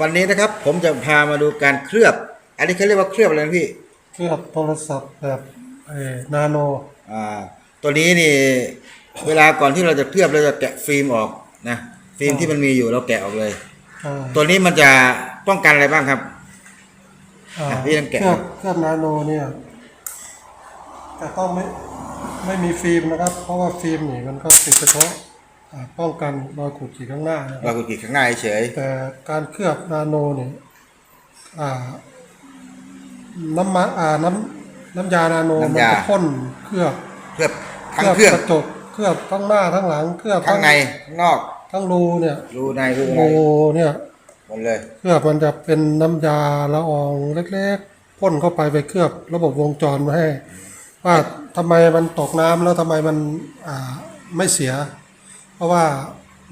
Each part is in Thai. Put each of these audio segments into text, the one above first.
วันนี้นะครับผมจะพามาดูการเคลือบ อันนี้เขาเรียกว่าเคลือบอะไรนะพี่ เคลือบโทรศัพท์แบบเอ่อนาโนอ่า ตัวนี้นี่เวลาก่อนที่เราจะเคลือบเราจะแกะฟิล์มออกนะ ฟิล์มที่มันมีอยู่เราแกะออกเลย อ่าตัวนี้มันจะป้องกันอะไรบ้างครับ อ่าอะพี่ต้องแกะ เคลือบเคลือบนาโนเนี่ยแต่ต้องไม่ไม่มีฟิล์มนะครับ เพราะว่าฟิล์มนี่มันก็เป็นเฉพาะอ่า ป้องกันรอยขูดขีดข้างหน้านะคเรารับกดขีดข้างหน้าเฉยแต่การเคลือบนาโนเนี่ยอ่าน้ำมันอ่าน้ำน้ำยานาโนมันจะพ่นเคลือบเคลือบทั้งเครื่องกระจกเคลือบทั้งหน้าทั้งหลังเคลือบข้างในข้างนอกทั้งรูเนี่ยรูในรูในรูเนี่ยหมดเลย เคลือบมันจะเป็นน้ำยาละอองเล็กๆพ่นเข้าไปไปเคลือบระบบวงจรมาให้ ว่าทำไมมันตกน้ำแล้วทำไมมันอ่าไม่เสีย เพราะว่า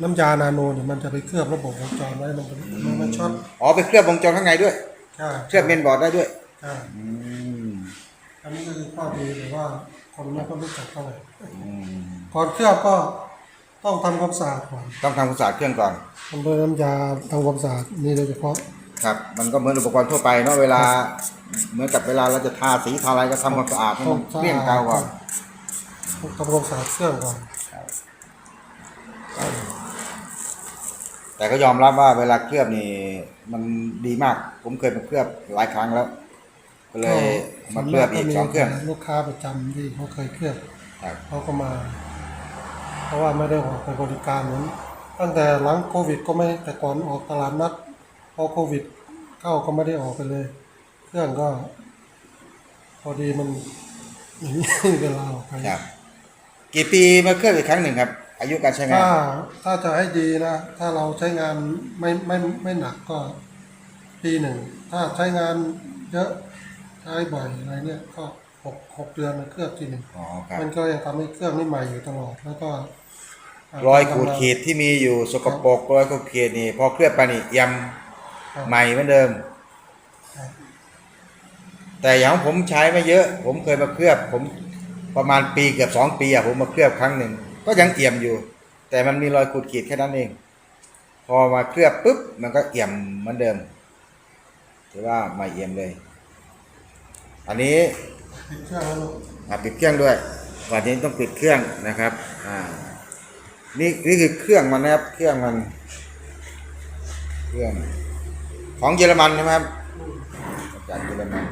น้ำยานาโนเนี่ยมันจะไปเคลือบระบบวงจรไว้มันมันไม่ช็อตอ๋อไปเคลือบวงจรข้างในด้วย ใช่เคลือบเมนบอร์ดได้ด้วยใช่อืมอันนี้คือข้อดีหรือว่าคนไม่ค่อยรู้จักเท่าไหร่อืมก่อนเคลือบก็ต้องทำความสะอาดก่อนต้องทำความสะอาดเครื่องก่อน ทำด้วยน้ำยาทำความสะอาดนี่โดยเฉพาะครับ มันก็เหมือนอุปกรณ์ทั่วไปเนาะเวลา เหมือนกับเวลาเราจะทาสีทาอะไรก็ทำความสะอาดให้มันเกลี้ยงเกลาก่อนทำความสะอาดเครื่องก่อน แต่ก็ยอมรับว่าเวลาเคลือบนี่มันดีมาก ผมเคยมาเคลือบหลายครั้งแล้ว ก็เลยมาเคลือบอีกสองเครื่องลูกค้าประจำที่เขาเคยเคลือบครับเขาก็มา เพราะว่าไม่ได้ออกไปบริการเหมือนตั้งแต่หลังโควิด ก็ไม่แต่ก่อนออกตลาดนัดพอโควิด เข้าก็ไม่ได้ออกไปเลย เครื่องก็ พอดีมันอย่างนี้เวลาออกไปครับกี่ปีมาเคลือบอีกครั้งหนึ่งครับ อายุการใช้งานถ้าถ้าจะให้ดีนะ ถ้าเราใช้งานไม่ไม่ไม่หนักก็ปีหนึ่ง ถ้าใช้งานเยอะใช้บ่อยอะไรเนี่ยก็หกหกเดือนมาเคลือบทีหนึ่งอ๋อครับมันก็ยังทำให้เครื่องนี่ใหม่อยู่ตลอดแล้วก็ารอยขูดขีดที่มีอยู่สกปรกรอยขูดขีดนี่พอเคลือบไปนี่เอี่ยมครับใหม่เหมือนเดิมครับแต่อย่างของผมใช้ไม่เยอะ ผมเคยมาเคลือบ ผมประมาณปีเกือบสองปีอะผมมาเคลือบครั้งหนึ่ง ก็ยังเอี่ยมอยู่ แต่มันมีรอยขูดขีดแค่นั้นเอง พอมาเคลือบปุ๊บมันก็เอี่ยมเหมือนเดิมถือว่าใหม่เอี่ยมเลย อันนี้ปิดเครื่องแล้วลูกอะปิดเครื่องด้วยก่อนนี้ต้องปิดเครื่องนะครับอ่านี่นี่คือเครื่องมันนะครับเครื่องมัน เครื่อง ของเยอรมันใช่ไหมครับจากเยอรมัน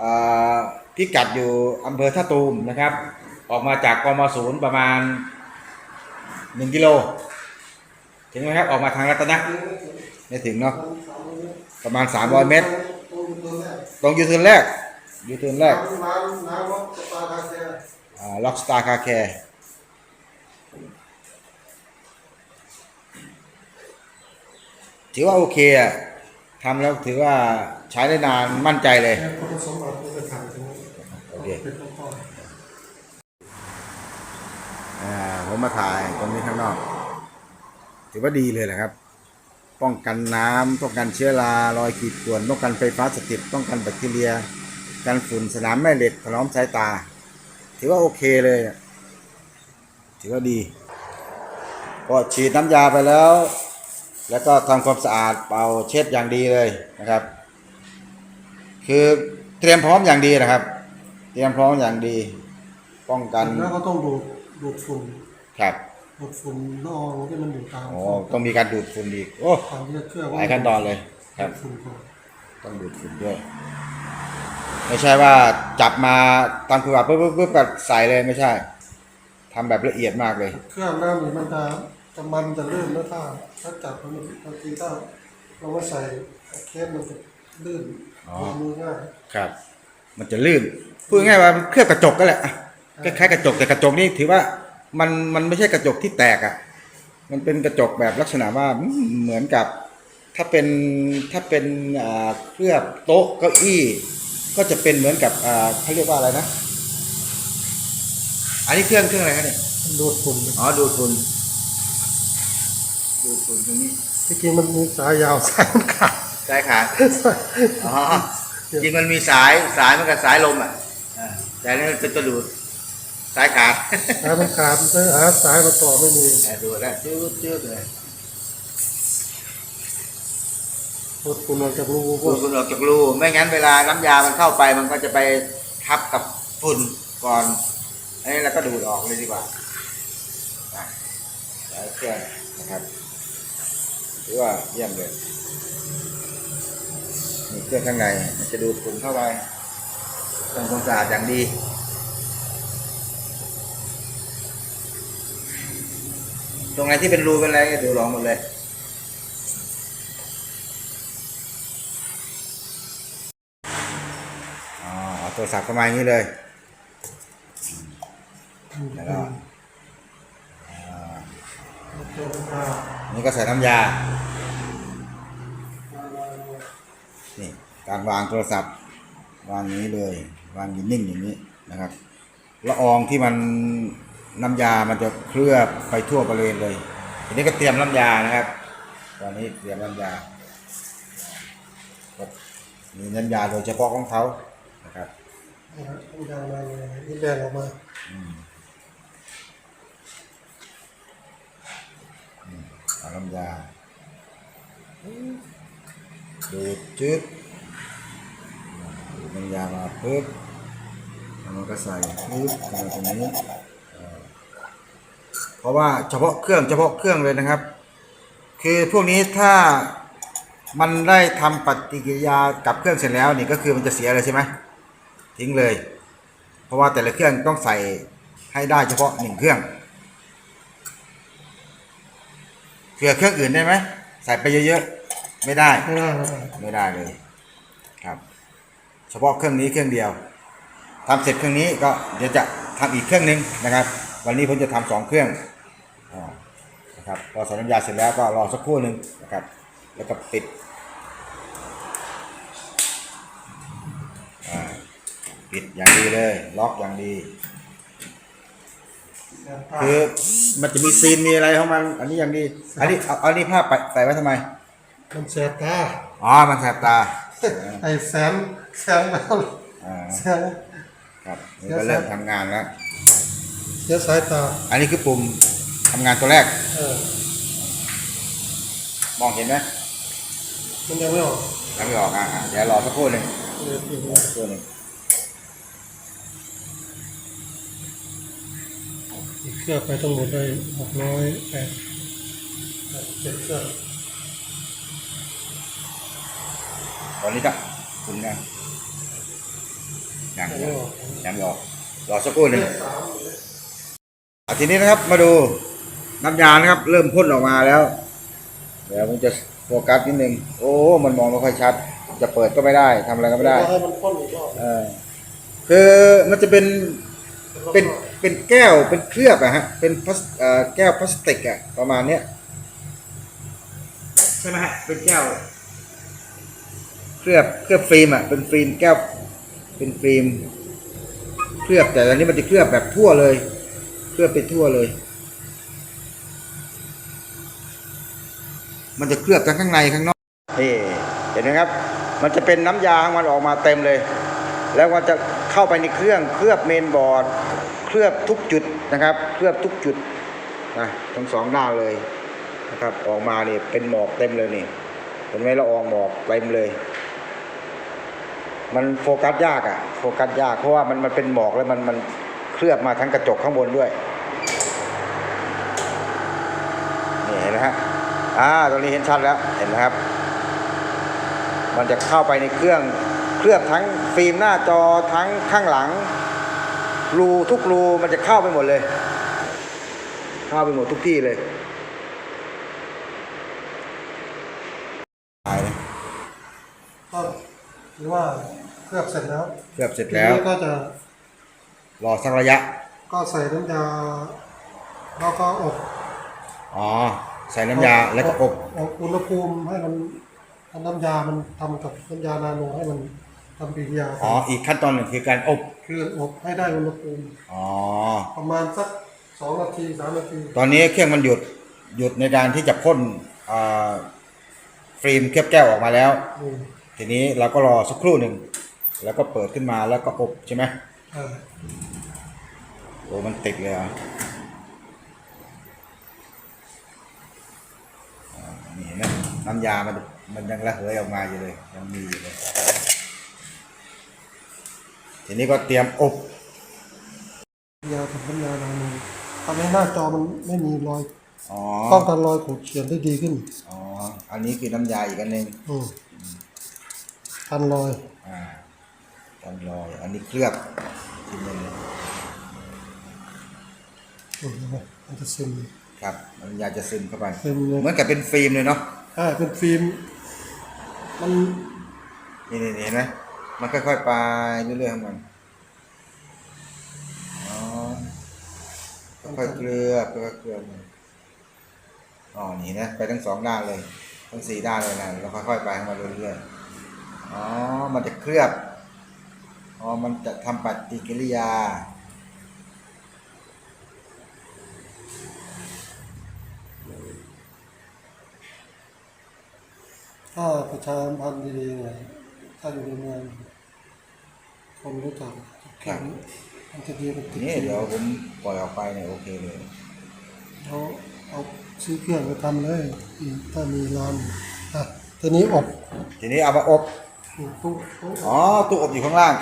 อ่าพิกัดอยู่อำเภอท่าตูมนะครับ ออกมาจากกมศูนย์ประมาณหนึ่งกิโลถึงไหมครับออกมาทางรัตนะไม่ถึงเนาะประมาณสามร้อยเมตร ตรงยูเทิร์นแรกยูเทิร์นแรกน้ำน้ำรถสปาคาเฟ่ล็อกสตาร์คาแคร์ถือว่าโอเคอะทำแล้วถือว่าใช้ได้นานมั่นใจเลยแค่คุณสมบัติที่จะทำถึงโอเคเป็นข้ออ่า ผมมาถ่ายตรงนี้ข้างนอก ถือว่าดีเลยแหละครับ ป้องกันน้ำป้องกันเชื้อรารอยขีดข่วนป้องกันไฟฟ้าสถิตป้องกันแบคทีเรียกันฝุ่นสนามแม่เหล็กถนอมสายตา ถือว่าโอเคเลย ถือว่าดีก็ฉีดน้ำยาไปแล้ว แล้วก็ทำความสะอาดเป่าเช็ดอย่างดีเลยนะครับ คือเตรียมพร้อมอย่างดีนะครับ เตรียมพร้อมอย่างดี ป้องกันแล้วก็ต้องดู ดดูดฝุ่นครับดูดฝุ่นละอองที่มันอยู่ตามโอ้ต้องมีการดูดฝุ่นอีกโอ้ทางเลือกเครื่องหลายขั้นตอนเลยครับดูดฝุ่นก่อนต้องดูดฝุ่นด้วยไม่ใช่ว่าจับมาตามคือว่าปุ๊บปุ๊บปุ๊บก็ใส่เลยไม่ใช่ทำแบบละเอียดมากเลย เครื่องน้ำนี่มันจะจะมันจะลื่นแล้วถ้าถ้าจับมันบางทีถ้าเราไม่ใส่เคสมันจะลื่นอ๋อมือง่ายครับ มันจะลื่นพูดง่ายๆว่ามันเคลือบกระจกก็แหละอะ คล้ายๆกระจกแต่กระจกนี่ถือว่ามันมันไม่ใช่กระจกที่แตกอะ มันเป็นกระจกแบบลักษณะว่าอืมเหมือนกับ ถ้าเป็นถ้าเป็นอ่าเคลือบโต๊ะเก้าอี้ ก็จะเป็นเหมือนกับอ่าเขาเรียกว่าอะไรนะ อันนี้เครื่องเครื่องอะไรครับเนี่ยมันดูดฝุ่นอ๋อดูดฝุ่นดูดฝุ่นตรงนี้ที่จริงมันมีสายยาวสายมันขาดสายขาดอ๋อจริงมันมีสายสายมันกับสายลมอะอ่าแต่นี่มันเป็นตัวดูด สายขาดสายมันขาดมันหาสายมาต่อไม่มีแต่ดูแล้วจืดจืดเลยกดคุณออกจากรูพฝุ่วนกฝุ่นออกจากรูไม่งั้นเวลาน้ำยามันเข้าไปมันก็จะไปทับกับฝุ่นก่อนอันนี้เราก็ดูดออกเลยดีกว่าอะแล้วเครื่องนะครับถือว่าเยี่ยมเลยนี่เครื่องข้างในมันจะดูดฝุ่นเข้าไปทำความสะอาดอย่างดี ตรงไหนที่เป็นรูเป็นอะไรก็ดูดออกหมดเลย อ๋อโทรศัพท์เข้ามาอย่างนี้เลย แล้วก็นี่ก็ใส่น้ำยา นี่การวางโทรศัพท์ วางอย่างนี้เลย วางอยู่นิ่งอย่างนี้นะครับ ละอองที่มัน น้ำยามันจะเคลือบไปทั่วบริเวณเลย ทีนี้ก็เตรียมน้ำยานะครับ ตอนนี้เตรียมน้ำยาครับมีน้ำยาโดยเฉพาะของเขานะครับน้ำยามาเลยนี่แดงออกมาเอาน้ำยาดูดจืดดูดน้ำยามาปึ๊บแล้วมันก็ใส่ปึ๊บใส่ตรงนี้เอ่อเพ ราะว่าเฉพาะเครื่องเฉพาะเครื่องเลยนะครับ คือพวกนี้ถ้ามันได้ทำปฏิกิริยากับเครื่องเสร็จแล้วนี่ก็คือมันจะเสียเลยใช่ไหมทิ้งเลย เพราะว่าแต่ละเครื่องต้องใส่ให้ได้เฉพาะหนึ่งเครื่องเผื่อเครื่องอื่นได้ไหมใส่ไปเยอะๆไม่ได้ไม่ได้ไม่ได้เลยครับ เฉพาะเครื่องนี้เครื่องเดียวทำเสร็จเครื่องนี้ก็เดี๋ยวจะทำอีกเครื่องหนึงนะครับ วันนี้ผมจะทำสองเครื่อง นะครับพอใส่น้ำยาเสร็จแล้วก็รอสักครู่หนึ่งนะครับ แล้วก็ปิดอ่าปิดอย่างดีเลย ล็อกอย่างดีคือมันจะมีซีนมีอะไรของมัน อันนี้อย่างดี อันนี้เอาเอาอันนี้ผ้าไปใส่ไว้ทำไม มันแสบตาอ๋อมันแสบตาไอ้แสงแสงแล้วอ่าแสงครับนี่ก็เริ่มทำงานแล้วเสียสายตา อันนี้คือปุ่ม ทำงานตัวแรก เออ มองเห็นไหมมันยังไม่ออกยังไม่ออกอะอะเดี๋ยวรอสักครู่หนึ่งเออเออรอสักครู่หนึ่งอีกเครื่องไปทั้งหมดได้หกร้อยแปดแปดเจ็ดเครื่องตอนนี้ก็คุณนะยังยังยัไม่งออกยังไม่ออกรอสักครู่หนึ่งอะทีนี้นะครับมาดู น้ำยานะครับ เริ่มพ่นออกมาแล้ว เดี๋ยวผมจะโฟกัสนิดนึงโอ้ มันมองไม่ค่อยชัด จะเปิดก็ไม่ได้ทำอะไรก็ไม่ได้แล้วให้มันพ่นอีกรอบเออคือมันจะเป็นเป็นเป็นแก้วเป็นเคลือบอะฮะเป็นพลาสเอ่อแก้วพลาสติกอะประมาณเนี้ยใช่ไหมฮะเป็นแก้ว เคลือบเคลือบฟิล์มอะเป็นฟิล์มแก้ว เป็นฟิล์ม เคลือบแต่อันนี้มันจะเคลือบแบบทั่วเลย เคลือบไปทั่วเลย มันจะเคลือบทั้งข้างในข้างนอกนี่เห็นไหมครับ มันจะเป็นน้ำยาของมันออกมาเต็มเลย แล้วมันจะเข้าไปในเครื่องเคลือบเมนบอร์ด เคลือบทุกจุดนะครับ เคลือบทุกจุดนะทั้งสองด้านเลยนะครับออกมาเนี่เป็นหมอกเต็มเลยนี่เห็นไหมละอองหมอกเต็มเลย มันโฟกัสยากอะโฟกัสยากเพราะว่ามันมันเป็นหมอกแล้วมันมันเคลือบมาทั้งกระจกข้างบนด้วยนี่เห็นไหมฮะ อ่าตรงนี้เห็นชัดแล้วเห็นไหมครับ มันจะเข้าไปในเครื่องเคลือบทั้งฟิล์มหน้าจอทั้งข้างหลัง รูทุกรูมันจะเข้าไปหมดเลย เข้าไปหมดทุกที่เลยตายเลยก็หรือว่าเคลือบเสร็จแล้วเคลือบเสร็จทีแล้วนี้ก็จะรอสักระยะ ก็ใส่น้ำยาแล้วก็อบอ๋อ ใส่น้ำยาแล้วก็อบอบอุณหภูมิให้มันให้น้ำยามันทำกับน้ำยานาโนให้มันทำปฏิกิริยาอ๋ออีกขั้นตอนหนึ่งคือการอบคืออบให้ได้อุณหภูมิอ๋อประมาณสักสองนาทีสามนาทีตอนนี้เครื่องมันหยุดหยุดในการที่จะพ่นอ่าฟิล์มเคลือบแก้วออกมาแล้วอืมทีนี้เราก็รอสักครู่หนึ่งแล้วก็เปิดขึ้นมาแล้วก็อบใช่ไหมใช่โอ้มันติดเลยอะอ่า นี่เห็นไหมน้ำยามันมันยังระเหยออกมาอยู่เลย ยังมีอยู่เลย ทีนี้ก็เตรียมอบยาทำน้ำยาล้างมือทำให้หน้าจอมันไม่มีรอยอ๋อป้องกันรอยขูดเขียนได้ดีขึ้นอ๋ออันนี้คือน้ำยาอีกอันหนึ่งอืมกันรอยอ่ากันรอย อันนี้เคลือบทีหนึงอืมมันจะซึมครับน้ำยาจะซึมเข้าไปซึมเลยเหมือนกับเป็นฟิล์มเลยเนาะ เอ่าเป็นฟิล์มมันนี่นี่นี่เห็นไหมมันค่อยๆไปเรื่อยๆของมันอ๋อค่อยๆเคลือบค่อยๆเคลือบอ๋อนี่นะไปทั้งสองด้านเลยทั้งสี่ด้านเลยนะแล้วค่อยๆไปของมันเรื่อยๆอ๋อมันจะเคลือบอ๋อมันจะทำปฏิกิริยา ถ้าประชาสัมพันธ์ดีๆไงถ้าอยู่ในเมืองคนรู้จักครับมันจะดีกว่าทีนี้เดี๋ยวผมปล่อยออกไปเนี่ยโอเคเลย เขาเอาซื้อเครื่องไปทำเลยอืมถ้ามีร้านอะทีนี้อบทีนี้เอามาอบ อืมปุ๊บปุ๊บอ๋อตู้อบอยู่ข้างล่าง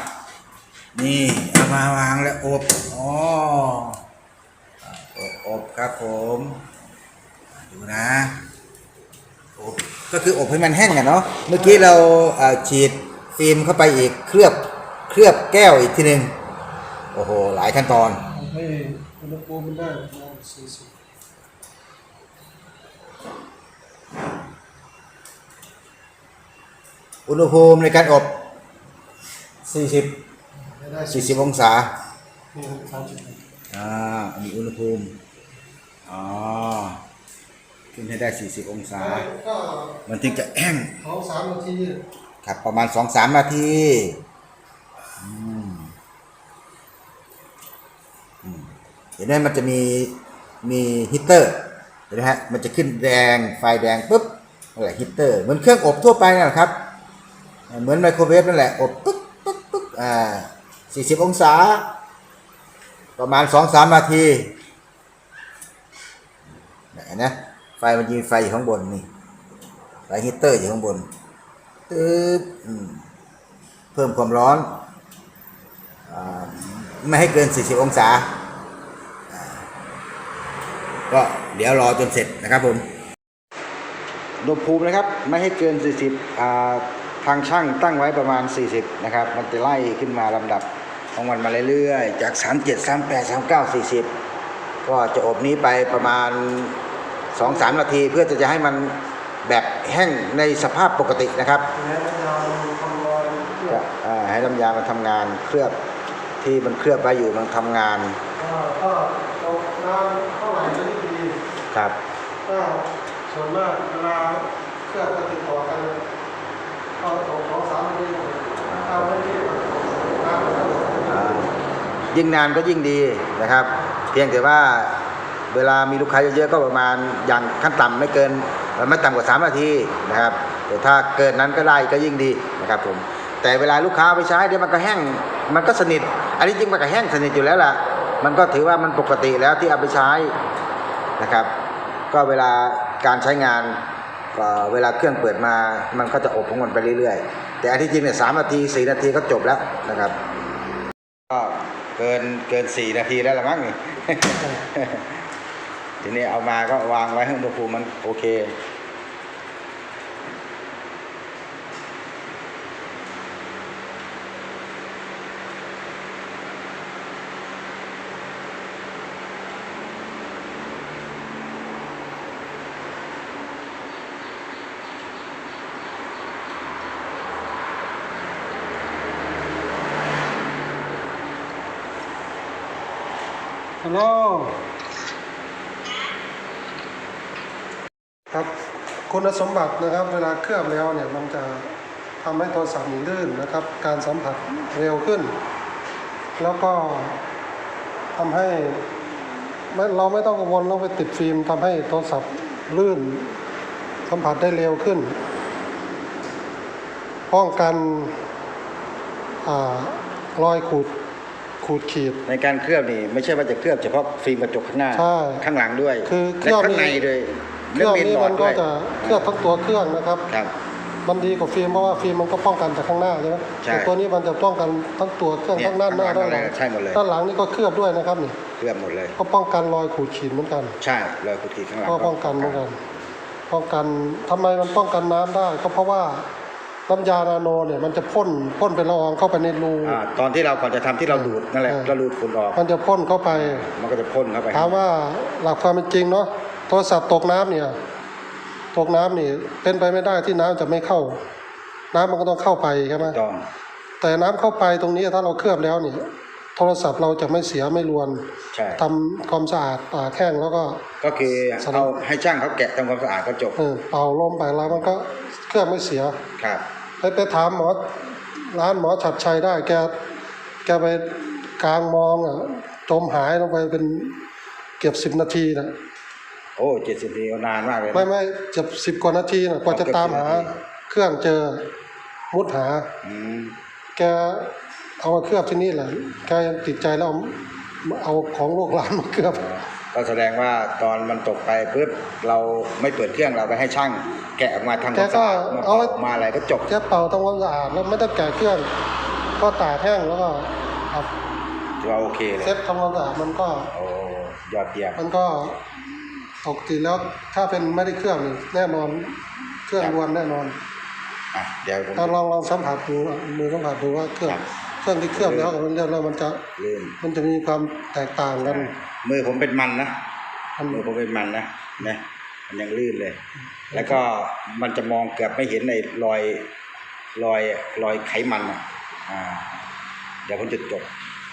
นี่เอามาวางแล้วอบอ๋ออบอบครับผม ดูนะ อบ ก็คืออบให้มันแห้งอะเนาะเมื่อกี้เราเอ่อฉีดฟิล์มเข้าไปอีกเคลือบเคลือบแก้วอีกทีหนึ่งโอ้โห หลายขั้นตอนเอาให้อุณหภูมิมันได้ประมาณสี่สิบอุณหภูมิในการอบ 40ไม่ได้40 องศานี่สามสิบ อ่า มีอุณหภูมิ อ๋อ ขึ้นให้ได้ 40 องศา ก็มันถึงจะแห้งสองสามนาทีครับประมาณ 2-3 นาทีอืมอืมเห็นไหมมันจะมีมีฮีตเตอร์เห็นไหมฮะมันจะขึ้นแดงไฟแดงปุ๊บนั่นแหละฮีตเตอร์เหมือนเครื่องอบทั่วไปนั่นแหละครับ เหมือนไมโครเวฟนั่นแหละอบปึ๊กปึ๊กปึ๊กอ่า 40 องศา ประมาณ 2-3 นาทีเห็นไหมไฟมันจะมีไฟอยู่ข้างบนนี่ไฟฮีตเตอร์อยู่ข้างบนตึ๊ดเพิ่มความร้อนอไม่ให้เกิน 40 องศา ก็เดี๋ยวรอจนเสร็จนะครับผมอุณหภูมินะครับ ไม่ให้เกิน 40อ่าทางช่างตั้งไว้ประมาณ 40 นะครับ มันจะไล่ขึ้นมาลำดับของมันมาเรื่อยๆ จาก 37 38 39 40 ก็จะอบนี้ไปประมาณ 2-3นาทีเพื่อจะจะให้มันแบบแห้งในสภาพปกตินะครับแล้วน้ำยาทำรอยเคลือก็บอ่าให้น้ำยามันทำงานเคลือบที่มันเคลือบไว้อยู่มันทำงานอ่าก็เอาน้ำเท่าไหร่จะได้ดีครับก็ส่วนมากเวลาเครื่องก็ติดต่อกันก็สองสองสามนาทีเอาไม่ดีน้ำมันก็อ่ายิ่งนานก็ยิ่งดีนะครับ เพียงแต่ว่า เวลามีลูกค้าเยอะๆก็ประมาณอย่างขั้นต่ำไม่เกินไม่ต่ำกว่า3นาทีนะครับแต่ถ้าเกินนั้นก็ได้ก็ยิ่งดีนะครับผมแต่เวลาลูกค้าไปใช้เดี๋ยวมันก็แห้งมันก็สนิท อันนี้จริงมันก็แห้งสนิทอยู่แล้วล่ะมันก็ถือว่ามันปกติแล้วที่เอาไปใช้นะครับ ก็เวลาการใช้งานก็เวลาเครื่องเปิดมามันก็จะอบของมันไปเรื่อยๆ แต่อันที่จริงเนี่ยสามนาทีสี่นาทีก็จบแล้วนะครับก็เกินเกินสี่นาทีแล้วละมั้งนี่ ทีนี้เอามาก็วางไว้ให้อุณหภูมิมันโอเคฮัลโหล ครับคุณสมบัตินะครับเวลาเคลือบแล้วเนี่ยมันจะทำให้โทรศัพท์นี่ลื่นนะครับ การสัมผัสเร็วขึ้น แล้วก็ทำให้ไม่เราไม่ต้องกังวลเราไปติดฟิล์มทำให้โทรศัพท์ลื่น สัมผัสได้เร็วขึ้น ป้องกันอารอยขูดขูดขีดในการเคลือบนี่ไม่ใช่ว่าจะเคลือบเฉพาะฟิล์มกระจกข้างหน้าใช่ข้างหลังด้วยคือเคลืและอบข้างในนี่ด้วย เครื่องเรื่องนี้เมนบอร์มัดนก็ด้วย จะเคลือบทั้งตัวเครื่องนะครับ ครับ มันดีกว่าฟิล์มเพราะว่าฟิล์มมันก็ป้องกันจากข้างหน้าใช่ไหมใช่แต่ตัวนี้มันจะป้องกันทั้งตัวเครื่องเนี่ยทั้งด้านหน้าข้าด้างนหลังใช่หมดเลย ด้านหลังนี่ก็เคลือบด้วยนะครับนี่เคลือบหมดเลย ก็ป้องกันรอยขูดขีดเหมือนกัน ใช่เลยกุฏิข้างหลังก็ป้องกันเหมือนกัน ป้องกันทำไมมันป้องกันน้ำได้ ก็เพราะว่าน้ำยานาโนเนี่ยมันจะพ่นพ่นเป็นละอองเข้าไปในรู อ่าตอนที่เราก่อนจะทำที่เราดูดนั่นแหละเออ เราดูดฝุ่นออก มันจะพ่นเข้าไป มันก็จะพ่นเข้าไป ถามว่าหลักความเป็นจริงเนาะ โทรศัพท์ตกน้ำเนี่ย ตกน้ำนี่ เป็นไปไม่ได้ที่น้ำจะไม่เข้า น้ำมันก็ต้องเข้าไปใช่ไหมต้องแต่น้ำเข้าไปตรงนี้ถ้าเราเคลือบแล้วเนี่ยโทรศัพท์เราจะไม่เสียไม่รวนใช่ทำความสะอาดปากแข้งแล้วก็ ก็คือสำหรับเอาให้ช่างเขาแกะทำความสะอาดก็จบเออเป่าลมไปแล้วมันก็เครื่องไม่เสียครับไปไปถามหมอร้านหมอฉัดชัยได้แกแกไปกลางมองอะจมหายลงไปเป็นเกือบสิบนาทีนะ โอ้เจ็ดสิบปีก็นานมากเลยนะ ไม่ไม่เกือบสิบกว่านาทีนะกว่าจะเกือบตามหา10นาที เครื่องเจอมุดหา อืมแกเอามาเคลือบที่นี่แหละแกยังติดใจแล้วเอาเอาของโลกหลานมาเคลือบ ก็แสดงว่าตอนมันตกไปปุ๊บเราไม่เปิดเครื่องเราไปให้ช่าง แกะออกมาทำความสะอาดมาเอาเป่ามาอะไรก็จบแกเป่าทำความสะอาดแล้วไม่ต้องแกะเครื่อง ก็ตากแห้งแล้วก็เอาถือว่าโอเคเลยเซ็ตทำความสะอาดมันก็โอ้ยอดเยี่ยมมันก็ ปกติแล้วถ้าเป็นไม่ได้เครื่องนี่แน่นอนเครื่องครับรวนแน่นอนอะเดี๋ยวผม ถ้าลองลองสัมผัสดูอะมือสัมผัสดูว่าเครื่องครับ เครื่องที่เคลือบแล้วกับมันเรียบแล้วมันจะลื่นมันจะมีความแตกต่างกันมือผมเป็นมันนะมันมือผมเป็นมันนะนะมันยังลื่นเลย แล้วก็มันจะมองเกือบไม่เห็นในรอยรอยรอยไขมันอะอ่าเดี๋ยวผมจะจบ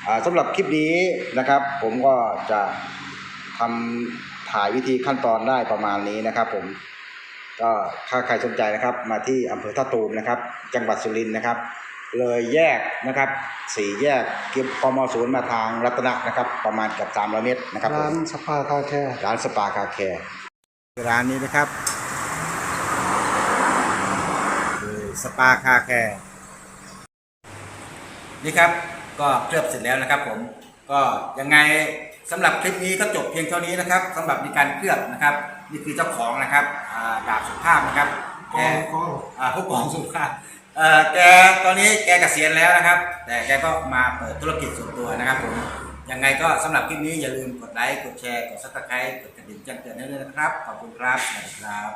อ่าสำหรับคลิปนี้นะครับ ผมก็จะทำ ถ่ายวิธีขั้นตอนได้ประมาณนี้นะครับ ผมก็ถ้าใครสนใจนะครับ มาที่อำเภอท่าตูมนะครับ จังหวัดสุรินทร์นะครับ เลยแยกนะครับสี่แยกเก็บปมศูนย์มาทางรัตนะนะครับ ประมาณเกับสามร้อยเมตรนะครับผมร้านสปาคาแคร์ร้านสปาคาแคร์ร้านนี้นะครับคือสปาคาแคร์นี่ครับก็เคลือบเสร็จแล้วนะครับ ผมก็ยังไง สำหรับคลิปนี้ก็จบเพียงเท่านี้นะครับสำหรับในการเคลือบนะครับ นี่คือเจ้าของนะครับอ่าดาบสุภาพนะครับแกอ่าผู้กองสุภาพเอ่อแกตอนนี้แกเกษียณแล้วนะครับ แต่แกก็มาเปิดธุรกิจส่วนตัวนะครับผมยังไงก็สำหรับคลิปนี้อย่าลืมกดไลค์กดแชร์กดซับสไครต์กดกระดิ่งแจ้งเตือนให้ด้วยนะครับขอบคุณครับสวัสดีครับ